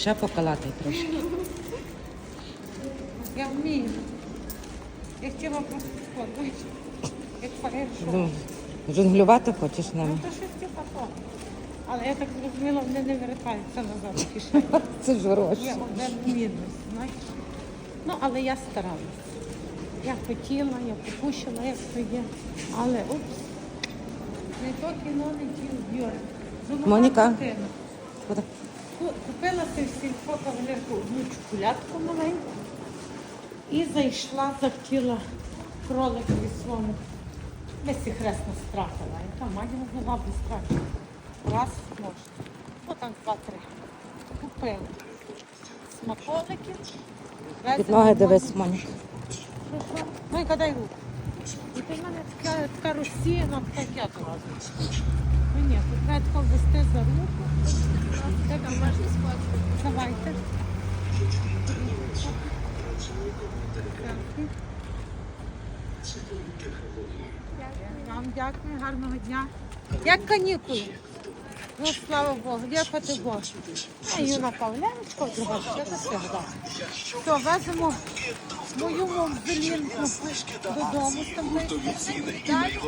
Ще покалатай трошки. Я вмію. Я хотіла просто сфоткати. Як фаєр-шоу. Ну, жонглювати хочеш Ну, ними? то щось типа того. Але я так зрозуміла, вони не вертаються назад в кишені. Це ж Є гроші. один мінус, знаєш. Ну, але я старалась. Я хотіла, я попущила, як то є. Але упс. Не то кіно, не ті. Моніка. Куди? Купила ти в сільпо кавалерку одну чоколядку маленьку і зайшла, захотіла кроликові своєму. Весь і хресно стратила. Яка мать могла би стратити. Раз можна. Отак два-три. Купила. Смаколики. Весь Підлоги дивись, Моніка. Монька, дай руку. І ти в мене така, така розсіяна, так я одразу. Ну ні, тут треба ввести за руку. Давайте. Дякую. Вам дякую, гарного дня. Як канікули? Ну, слава Богу, дякувати Богу. А Юна Павленко, друга, що це завжди. Все, веземо мою мовзелінку додому. Далі.